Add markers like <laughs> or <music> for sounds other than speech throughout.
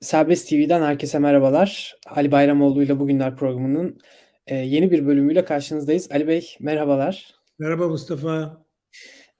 Serbest TV'den herkese merhabalar. Ali Bayramoğlu ile Bugünler programının, eee, yeni bir bölümüyle karşınızdayız. Ali Bey, merhabalar. Merhaba Mustafa.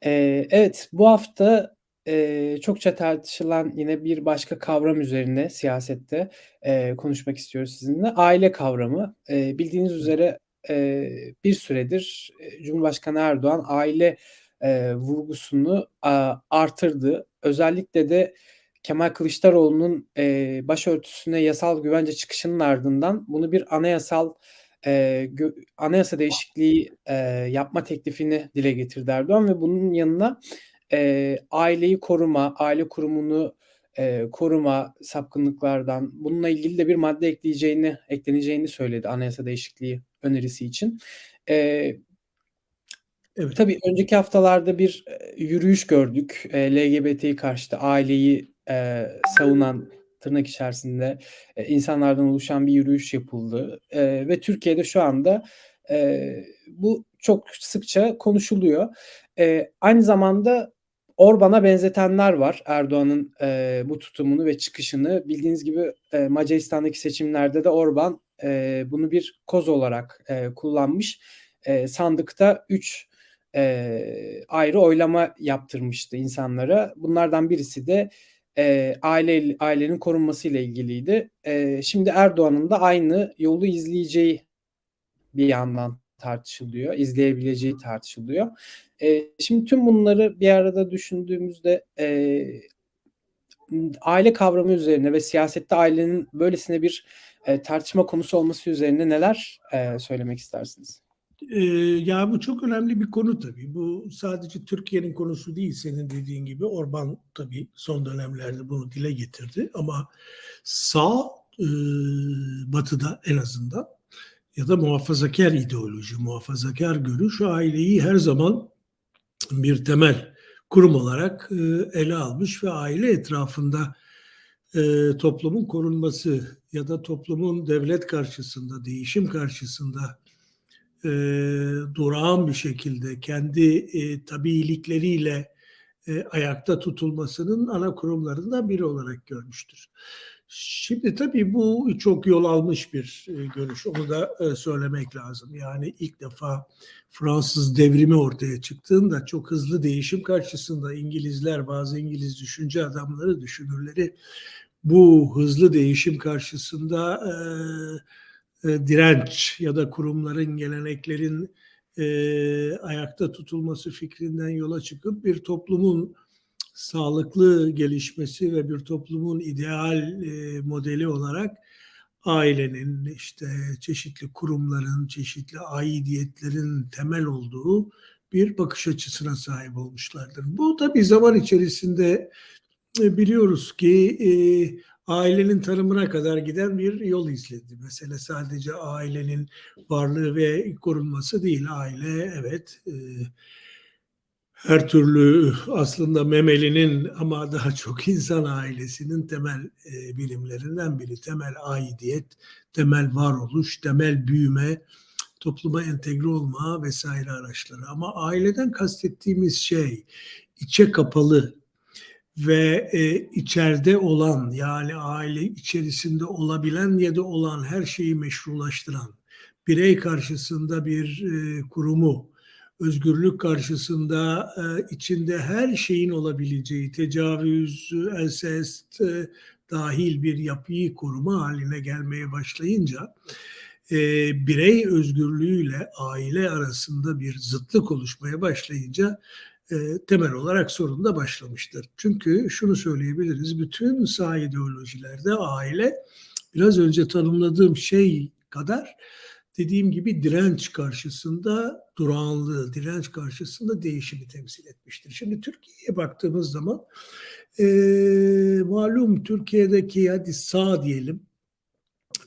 Eee, evet, bu hafta, eee, çokça tartışılan yine bir başka kavram üzerine siyasette, eee, konuşmak istiyoruz sizinle. Aile kavramı. Eee, bildiğiniz üzere, eee, bir süredir, eee, Cumhurbaşkanı Erdoğan aile, eee, vurgusunu, aaa, artırdı. Özellikle de Kemal Kılıçdaroğlu'nun, eee, başörtüsüne yasal güvence çıkışının ardından bunu bir anayasal, eee, gö anayasa değişikliği, eee, yapma teklifini dile getirdi Erdoğan ve bunun yanına, eee, aileyi koruma, aile kurumunu, eee, koruma sapkınlıklardan, bununla ilgili de bir madde ekleyeceğini ekleneceğini söyledi anayasa değişikliği önerisi için. Eee Evet. Tabii önceki haftalarda bir, eee, yürüyüş gördük. Eee, LGBT karşıtı, aileyi, eee, savunan, tırnak içerisinde, eee, insanlardan oluşan bir yürüyüş yapıldı, eee, ve Türkiye'de şu anda, eee, bu çok sıkça konuşuluyor. Eee, aynı zamanda Orban'a benzetenler var Erdoğan'ın, eee, bu tutumunu ve çıkışını. Bildiğiniz gibi, eee, Macaristan'daki seçimlerde de Orban, eee, bunu bir koz olarak, eee, kullanmış. Eee, sandıkta 3 eee, ayrı oylama yaptırmıştı insanlara. Bunlardan birisi de, eee, aile ailenin korunmasıyla ilgiliydi. Eee, şimdi Erdoğan'ın da aynı yolu izleyeceği bir yandan tartışılıyor, izleyebileceği tartışılıyor. Eee, şimdi tüm bunları bir arada düşündüğümüzde, ımm, aile kavramı üzerine ve siyasette ailenin böylesine bir, eee, tartışma konusu olması üzerine neler, eee, söylemek istersiniz? Eee, ya, bu çok önemli bir konu tabii. Bu sadece Türkiye'nin konusu değil senin dediğin gibi. Orban tabii son dönemlerde bunu dile getirdi ama sağ, ııı, Batı'da en azından ya da muhafazakâr ideoloji, muhafazakâr görüş aileyi her zaman bir temel kurum olarak, ııı, ele almış ve aile etrafında, eee, toplumun korunması ya da toplumun devlet karşısında, değişim karşısında, eee, durağan bir şekilde kendi, eee, tabiilikleriyle, eee, ayakta tutulmasının ana kurumlarından biri olarak görmüştür. Şimdi tabii bu çok yol almış bir, eee, görüş. Onu da, eee, söylemek lazım. Yani ilk defa Fransız Devrimi ortaya çıktığında çok hızlı değişim karşısında İngilizler, bazı İngiliz düşünce adamları, düşünürleri bu hızlı değişim karşısında, eee, eee, direnç ya da kurumların, geleneklerin, eee, ayakta tutulması fikrinden yola çıkıp bir toplumun sağlıklı gelişmesi ve bir toplumun ideal, eee, modeli olarak ailenin, işte, çeşitli kurumların, çeşitli aidiyetlerin temel olduğu bir bakış açısına sahip olmuşlardır. Bu tabii zaman içerisinde, eee, biliyoruz ki, eee, ailenin tanımına kadar giden bir yol izledi. Mesele sadece ailenin varlığı ve korunması değil. Aile evet, eee, her türlü aslında memelinin ama daha çok <laughs> insan ailesinin temel, eee, birimlerinden biri. Temel aidiyet, temel varoluş, temel büyüme, topluma entegre olma vs. araçları ama aileden kastettiğimiz şey içe kapalı ve, eee, içeride olan, yani aile içerisinde olabilen ya da olan her şeyi meşrulaştıran, birey karşısında bir, eee, kurumu, özgürlük karşısında, eee, içinde her şeyin olabileceği, tecavüz, ensest, eee, dâhil bir yapıyı koruma hâline gelmeye başlayınca, eee, birey özgürlüğüyle aile arasında bir zıtlık oluşmaya başlayınca, eee, temel olarak sorun başlamıştır. Çünkü şunu söyleyebiliriz, bütün sağ ideolojilerde aile biraz önce tanımladığım şey kadar dediğim gibi direnç karşısında durağanlığı, direnç karşısında değişimi temsil etmiştir. Şimdi Türkiye'ye baktığımız zaman, eee, malum Türkiye'deki hadi sağ diyelim,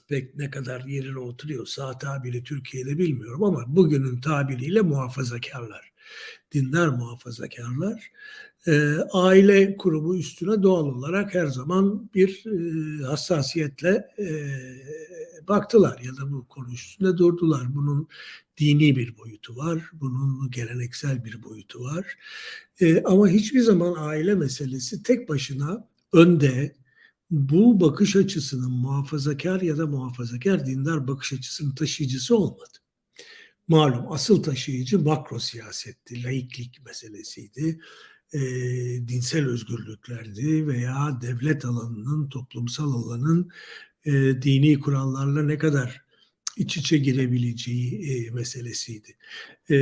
pek ne kadar yerine oturuyor sağ tabiri Türkiye'de bilmiyorum ama bugünün tabiriyle muhafazakârlar, dindar muhafazakârlar, eee, aile kurumu üstüne doğal olarak her zaman bir, eee, hassasiyetle, eee, baktılar ya da bu konu üstünde durdular. Bunun dini bir boyutu var, bunun geleneksel bir boyutu var. Eee, ama hiçbir zaman aile meselesi tek başına önde, bu bakış açısının muhafazakar ya da muhafazakar dindar bakış açısının taşıyıcısı olmadı. Malum asıl taşıyıcı makro siyasetti, laiklik meselesiydi, e, dinsel özgürlüklerdi veya devlet alanının, toplumsal alanın e, dini kurallarla ne kadar iç içe girebileceği e, meselesiydi. E,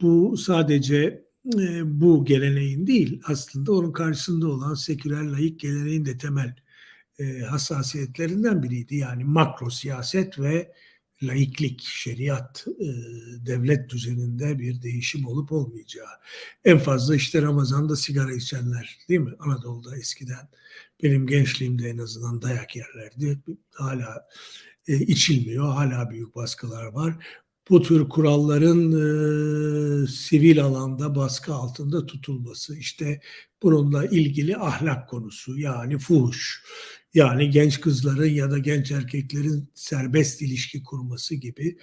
bu sadece e, bu geleneğin değil, aslında onun karşısında olan seküler laik geleneğin de temel e, hassasiyetlerinden biriydi. Yani makro siyaset ve laiklik, şeriat, e, devlet düzeninde bir değişim olup olmayacağı. En fazla işte Ramazan'da sigara içenler değil mi? Anadolu'da eskiden benim gençliğimde en azından dayak yerlerdi. Hala e, içilmiyor, hala büyük baskılar var. Bu tür kuralların e, sivil alanda baskı altında tutulması, işte bununla ilgili ahlak konusu yani fuhuş, yani genç kızların ya da genç erkeklerin serbest ilişki kurması gibi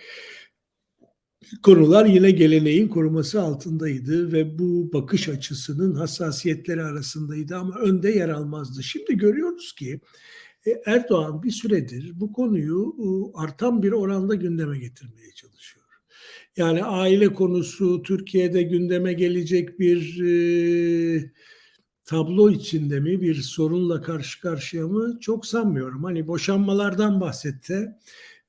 konular yine geleneğin koruması altındaydı ve bu bakış açısının hassasiyetleri arasındaydı ama önde yer almazdı. Şimdi görüyoruz ki e, Erdoğan bir süredir bu konuyu artan bir oranda gündeme getirmeye çalışıyor. Yani aile konusu Türkiye'de gündeme gelecek bir e, tablo içinde mi bir sorunla karşı karşıya mı çok sanmıyorum. Hani boşanmalardan bahsetse,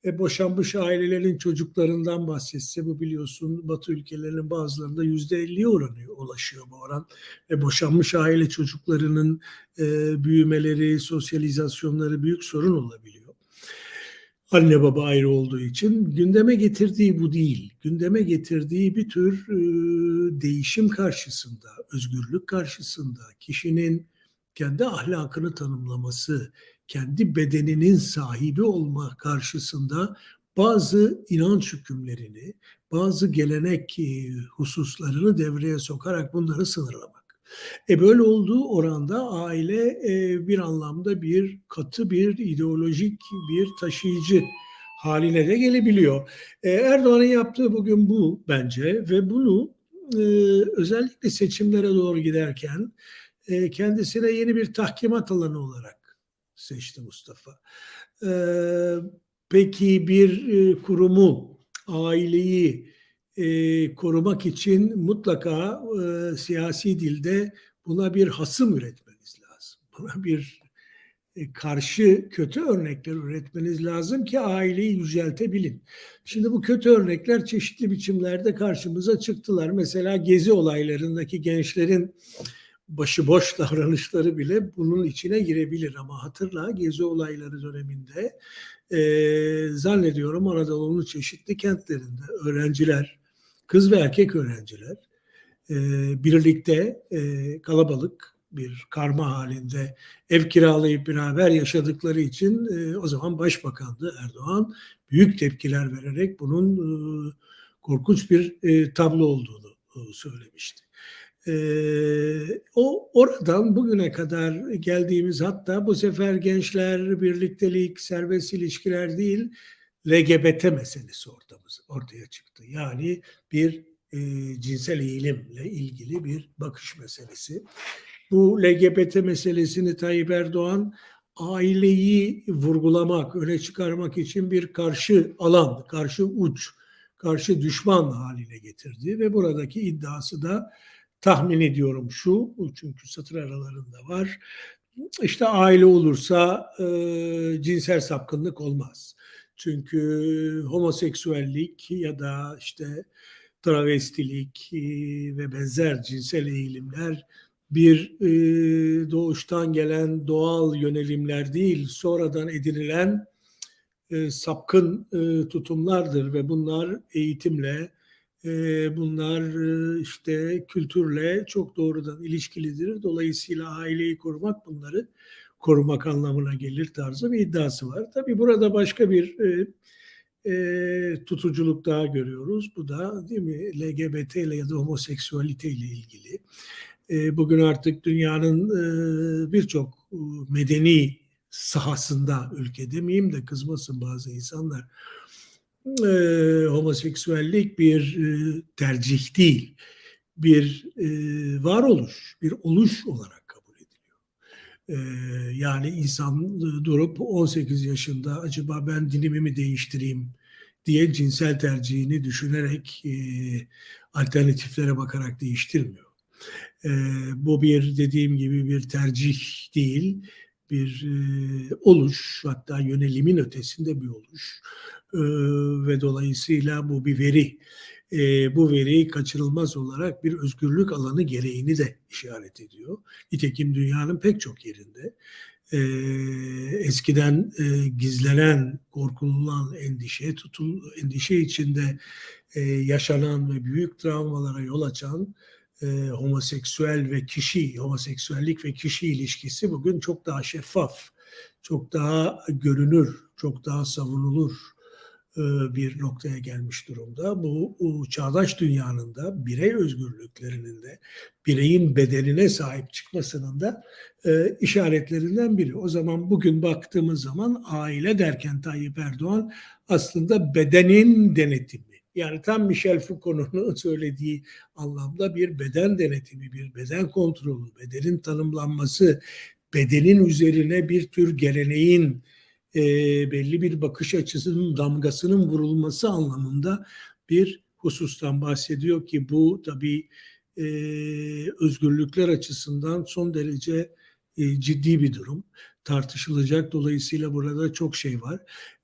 e, boşanmış ailelerin çocuklarından bahsetse bu biliyorsun Batı ülkelerinin bazılarında yüzde elliye oranı ulaşıyor bu oran. Ve boşanmış aile çocuklarının e, büyümeleri, sosyalizasyonları büyük sorun olabiliyor anne baba ayrı olduğu için gündeme getirdiği bu değil. Gündeme getirdiği bir tür e, değişim karşısında, özgürlük karşısında kişinin kendi ahlakını tanımlaması, kendi bedeninin sahibi olma karşısında bazı inanç hükümlerini, bazı gelenek e, hususlarını devreye sokarak bunları sınırlamak. E böyle olduğu oranda aile e, bir anlamda bir katı bir ideolojik bir taşıyıcı haline de gelebiliyor. E, Erdoğan'ın yaptığı bugün bu bence ve bunu e, özellikle seçimlere doğru giderken e, kendisine yeni bir tahkimat alanı olarak seçti Mustafa. E, peki bir e, kurumu, aileyi, e, korumak için mutlaka e, siyasi dilde buna bir hasım üretmeniz lazım. Buna bir karşı kötü örnekler üretmeniz lazım ki aileyi yüceltebilin. Şimdi bu kötü örnekler çeşitli biçimlerde karşımıza çıktılar. Mesela gezi olaylarındaki gençlerin başıboş <laughs> davranışları bile bunun içine girebilir ama hatırla gezi olayları döneminde e, zannediyorum Anadolu'nun çeşitli kentlerinde öğrenciler kız ve erkek öğrenciler e, birlikte e, kalabalık bir karma halinde ev kiralayıp beraber yaşadıkları için e, o zaman başbakandı Erdoğan büyük tepkiler vererek bunun e, korkunç bir e, tablo olduğunu e, söylemişti. E, o oradan bugüne kadar geldiğimiz hatta bu sefer gençler birliktelik, serbest ilişkiler değil LGBT meselesi ortamız ortaya çıktı. Yani bir e, cinsel eğilimle ilgili bir bakış meselesi. Bu LGBT meselesini Tayyip Erdoğan aileyi vurgulamak, öne çıkarmak için bir karşı alan, karşı uç, karşı düşman haline getirdi ve buradaki iddiası da tahmin ediyorum şu, çünkü satır aralarında var. İşte aile olursa e, cinsel sapkınlık olmaz. Çünkü homoseksüellik ya da işte travestilik e, ve benzer cinsel eğilimler bir e, doğuştan gelen doğal yönelimler değil, sonradan edinilen e, sapkın tutumlardır ve bunlar eğitimle, bunlar işte kültürle çok doğrudan ilişkilidir. Dolayısıyla aileyi korumak bunları korumak anlamına gelir tarzı bir iddiası var. Tabii burada başka bir e, e, tutuculuk daha görüyoruz. Bu da değil mi LGBT ile ya da homoseksüalite ile ilgili. E, bugün artık dünyanın e, birçok e, medeni sahasında ülke demeyeyim de kızmasın bazı insanlar. Homoseksüellik bir tercih değil, bir varoluş, bir oluş olarak Ee, yani insan durup 18 yaşında acaba ben dinimi mi değiştireyim diye cinsel tercihini düşünerek alternatiflere bakarak değiştirmiyor. E, bu bir dediğim gibi bir tercih değil, bir e, oluş hatta yönelimin ötesinde bir oluş E, ve dolayısıyla bu bir veri. E, bu veri kaçırılmaz olarak bir özgürlük alanı gereğini de işaret ediyor. Nitekim dünyanın pek çok yerinde e, eskiden e, gizlenen, korkululan endişe, tutul, endişe içinde e, yaşanan ve büyük travmalara yol açan e, homoseksüel ve kişi, homoseksüellik ve kişi ilişkisi bugün çok daha şeffaf, çok daha görünür, çok daha savunulur e, bir noktaya gelmiş durumda. Bu, bu çağdaş dünyanın da birey özgürlüklerinin de bireyin bedenine sahip çıkmasının da e, işaretlerinden biri. O zaman bugün baktığımız zaman aile derken Tayyip Erdoğan aslında bedenin denetimi. Yani tam Michel Foucault'un <laughs> söylediği anlamda bir beden denetimi, bir beden kontrolü, bedenin tanımlanması, bedenin üzerine bir tür geleneğin e, belli bir bakış açısının damgasının vurulması anlamında bir husustan bahsediyor ki bu tabii e, özgürlükler açısından son derece e, ciddi bir durum. Tartışılacak dolayısıyla burada çok şey var.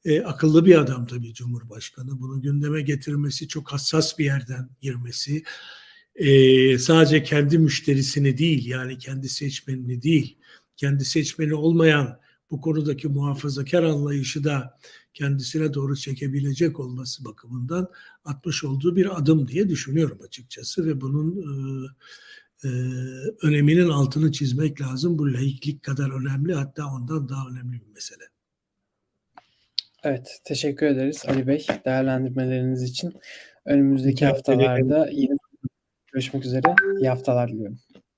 E, akıllı bir adam tabii Cumhurbaşkanı. Bunu gündeme getirmesi, çok hassas bir yerden girmesi. E, sadece kendi müşterisini değil yani kendi seçmenini değil, kendi seçmeni olmayan bu konudaki muhafazakar anlayışı da kendisine doğru çekebilecek olması bakımından atmış olduğu bir adım diye düşünüyorum açıkçası ve bunun e, e, öneminin altını çizmek lazım. Bu laiklik kadar önemli hatta ondan daha önemli bir mesele. Evet, teşekkür ederiz Ali Bey değerlendirmeleriniz için. Önümüzdeki haftalarda yine görüşmek üzere. İyi haftalar diliyorum.